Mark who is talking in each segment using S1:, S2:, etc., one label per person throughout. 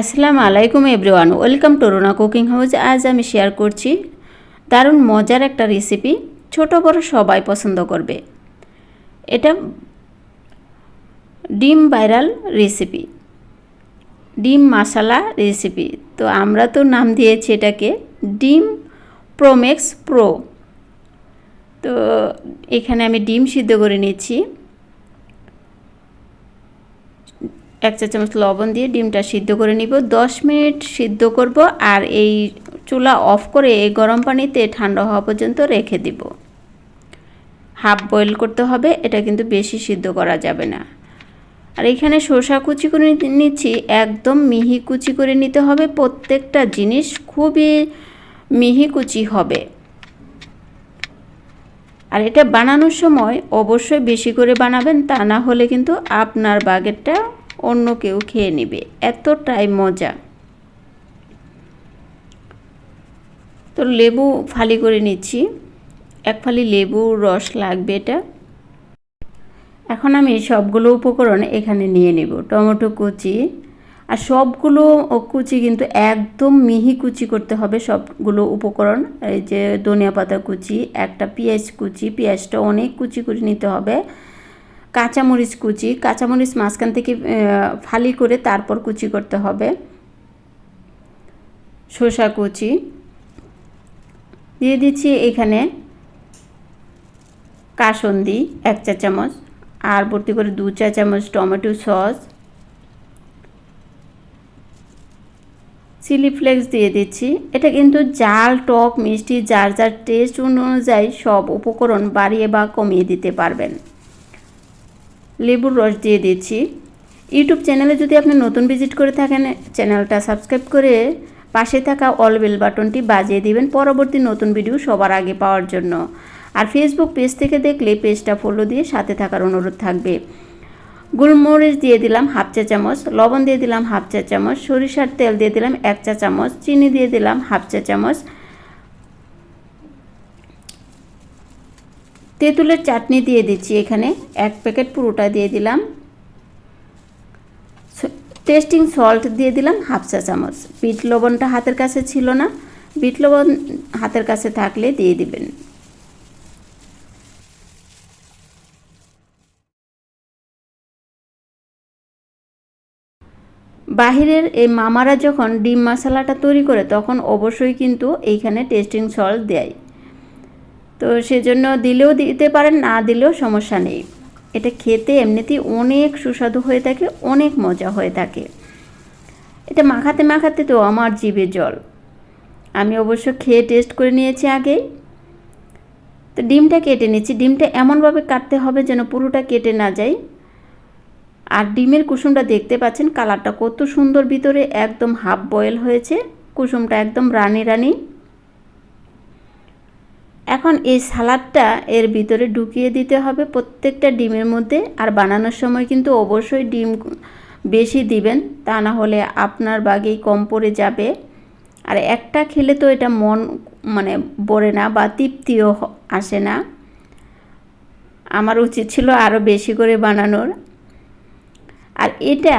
S1: আসসালামু আলাইকুম everyone, welcome to Runa cooking house. আজ আমি শেয়ার করছি দারুণ মজার একটা রেসিপি, ছোট বড় সবাই পছন্দ করবে। এটা ডিম ভাইরাল রেসিপি, ডিম মশালা রেসিপি। তো আমরা তো নাম দিয়েছি এটাকে ডিম প্রোমেক্স প্রো। তো এখানে আমি ডিম সিদ্ধ করে নিচ্ছি। এক চা চামচ লবণ দিয়ে ডিমটা সিদ্ধ করে নিব। দশ মিনিট সিদ্ধ করব আর এই চুলা অফ করে এই গরম পানিতে ঠান্ডা হওয়া পর্যন্ত রেখে দিব। হাফ বয়েল করতে হবে, এটা কিন্তু বেশি সিদ্ধ করা যাবে না। আর এখানে শসা কুচি করে নিচ্ছি, একদম মিহি কুচি করে নিতে হবে। প্রত্যেকটা জিনিস খুবই মিহি কুচি হবে। আর এটা বানানোর সময় অবশ্যই বেশি করে বানাবেন, তা না হলে কিন্তু আপনার বাগেরটা অন্য কেউ খেয়ে নেবে। এতটাই মজা। তো লেবু ফালি করে নিচ্ছি। এক ফালি লেবুর রস লাগবে এটা। এখন আমি সবগুলো উপকরণ এখানে নিয়ে নেব, টমেটো কুচি। আর সবগুলো কুচি কিন্তু একদম মিহি কুচি করতে হবে সবগুলো উপকরণ। এই যে ধনিয়া পাতা কুচি, একটা পেঁয়াজ কুচি, পেঁয়াজটা অনেক কুচি করে নিতে হবে। কাঁচামরিচ কুচি, কাঁচামরিচ মাঝখান থেকে ফালি করে তারপর কুচি করতে হবে। শসা কুচি। দিয়ে দিচ্ছি এখানে কাসন্দি এক চা চামচ আর ভর্তি করে দু চা চামচ টমেটো সস। চিলি ফ্লেক্স দিয়ে দিচ্ছি। এটা কিন্তু জাল টক, মিষ্টি, যার যার টেস্ট অনুযায়ী সব উপকরণ বাড়িয়ে বা কমিয়ে দিতে পারবেন। লেবুর রস দিয়ে দিচ্ছি। ইউটিউব চ্যানেলে যদি আপনি নতুন ভিজিট করে থাকেন, চ্যানেলটা সাবস্ক্রাইব করে পাশে থাকা অল বেল বাটনটি বাজিয়ে দিবেন পরবর্তী নতুন ভিডিও সবার আগে পাওয়ার জন্য। আর ফেসবুক পেজ থেকে দেখলে পেজটা ফলো দিয়ে সাথে থাকার অনুরোধ থাকবে। গোলমরিচ দিয়ে দিলাম হাফ চা চামচ, লবণ দিয়ে দিলাম হাফ চা চামচ, সরিষার তেল দিয়ে দিলাম এক চা চামচ, চিনি দিয়ে দিলাম হাফ চা চামচ তেঁতুলের চাটনি দিয়ে দিচ্ছি এখানে। এক প্যাকেট পুরোটা দিয়ে দিলাম। টেস্টিং সল্ট দিয়ে দিলাম হাফ চা চামচ। বিট লবণটা হাতের কাছে ছিল না। বিট লবণ হাতের কাছে থাকলে দিয়ে দিবেন। বাহিরের এই মামারা যখন ডিম মশলাটা তৈরি করে, তখন অবশ্যই কিন্তু এইখানে টেস্টিং সল্ট দেয়। তো সেজন্য দিলেও দিতে পারেন, না দিলেও সমস্যা নেই। এটা খেতে এমনিতেই অনেক সুস্বাদু হয়ে থাকে, অনেক মজা হয়ে থাকে। এটা মাখাতে মাখাতে তো আমার জিভে জল। আমি অবশ্য খেয়ে টেস্ট করে নিয়েছি আগেই। তো ডিমটা কেটে নিচ্ছি। ডিমটা এমনভাবে কাটতে হবে যেন পুরোটা কেটে না যায়। আর ডিমের কুসুমটা দেখতে পাচ্ছেন, কালারটা কত সুন্দর। ভিতরে একদম হাফ বয়েল হয়েছে। কুসুমটা একদম রানি রানি। এখন এই সালাদটা এর ভিতরে ঢুকিয়ে দিতে হবে প্রত্যেকটা ডিমের মধ্যে। আর বানানোর সময় কিন্তু অবশ্যই ডিম বেশি দিবেন, তা না হলে আপনার বাগেই কম পড়ে যাবে। আর একটা খেলে তো এটা মন মানে বড়ে না বা তৃপ্তিও আসে না। আমার উচিত ছিল আরও বেশি করে বানানোর। আর এটা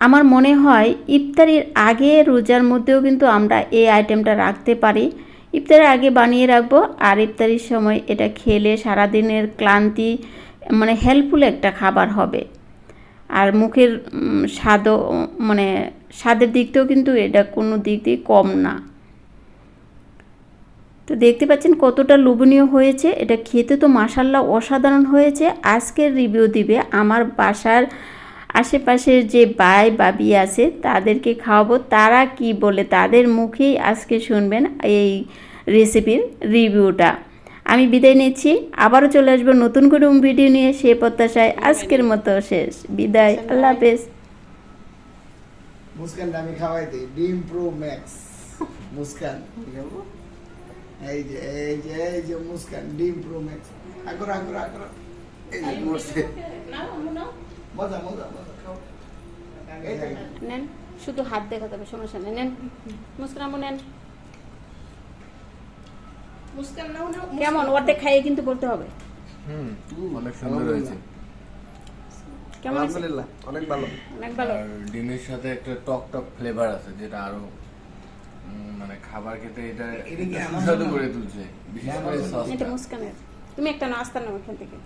S1: আমার মনে হয় ইফতারির আগে রোজার মধ্যেও কিন্তু আমরা এই আইটেমটা রাখতে পারি। ইফতারের আগে বানিয়ে রাখব। আর ইফতারির সময় এটা খেলে সারাদিনের ক্লান্তি মানে হেল্পফুল একটা খাবার হবে। আর মুখের স্বাদও মানে স্বাদের দিকটাও কিন্তু এটা কোনো দিক দিয়ে কম না। তো দেখতে পাচ্ছেন কতটা লোভনীয় হয়েছে। এটা খেতে তো মাসাল্লাহ অসাধারণ হয়েছে। আজকের রিভিউ দিবে আমার বাসার আশেপাশের যে বাই বাবি আছে তাদেরকে খাওয়াবো। তারা কি বলে তাদের মুখেই আজকে শুনবেন এই রেসিপির রিভিউটা। আমি বিদায় নিচ্ছি আবারও চলে আসব নতুন করে ভিডিও নিয়ে সে প্রত্যাশায় আজকের মতো শেষ। বিদায় আল্লাহ হাফেজ।
S2: মুস্কান আমি খাওয়াই দিই। ডিম প্রো ম্যাক্স। মুস্কান এই যে এই যে এই যে মুস্কান ডিম প্রো ম্যাক্স। আগর আগর আগর এই যে মরছে মজা মজা মজা খাও।
S1: নেন শুধু হাত দেখাতে হবে সমস্যা নেই। নেন মুসকান নেন। কেমন? অর্ধেক খাইয়ে কিন্তু বলতে হবে।
S3: হুম অনেক সুন্দর হয়েছে।
S4: কেমন
S3: আলহামদুলিল্লাহ অনেক ভালো।
S4: অনেক ভালো।
S5: ডিমের সাথে একটা টক টক ফ্লেভার আছে যেটা আরও মানে খাবার খেতে এটা
S2: এটা কি আমার
S5: সুস্বাদু করে তুলছে বিশেষ করে
S2: আমার
S4: এটা মুস্কানের। তুমি একটা নাস্তা নাও এখান থেকে।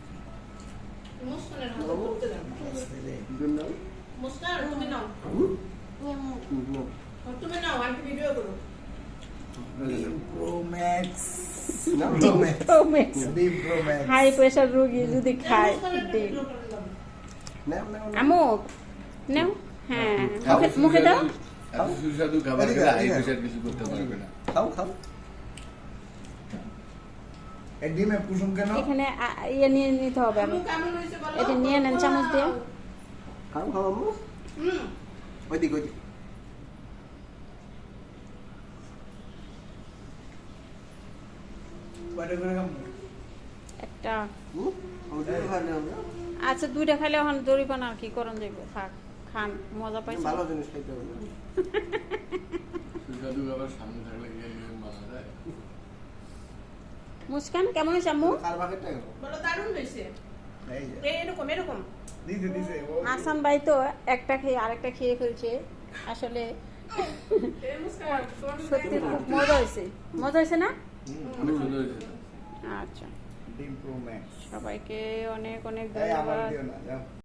S4: হাই প্রেশার রোগী যদি খায়। আমো নাও। হ্যাঁ। মুখে দাও।
S5: কিছু করতে পারবে না।
S3: খাও খাও।
S2: ডিমে কুসুম কেন?
S4: এখানে ইয়ে নিয়ে নিতে হবে এটা নিয়ে নেন চামচ দিয়ে।
S3: খাও খাও আম্মু।
S6: হুম।
S3: ওইদিকে ওইদিকে।
S4: একটা।
S3: আমরা
S4: আচ্ছা দুইটা খাইলে এখন দড়িপান আর কি করণ যাইব? থাক খান মজা পাইছে।
S3: ভালো জিনিস খাইতে হবে। না।
S5: সামনে থাকলে কি আর এরকম বানা যায়
S4: মুস্কান কেমন হয়েছে আম্মু?
S6: বলো দারুণ হয়েছে।
S2: এই
S6: এরকম এরকম।
S2: দিছে দিছে ও।
S4: হাসান ভাই তো একটা খেয়ে আরেকটা খেয়ে ফেলছে। আসলে
S6: এই মুস্কান
S4: সত্যি খুব মজা হয়েছে। মজা হয়েছে না? আচ্ছা।
S2: ডিম প্রো ম্যাক্স।
S4: সবাইকে অনেক অনেক ধন্যবাদ।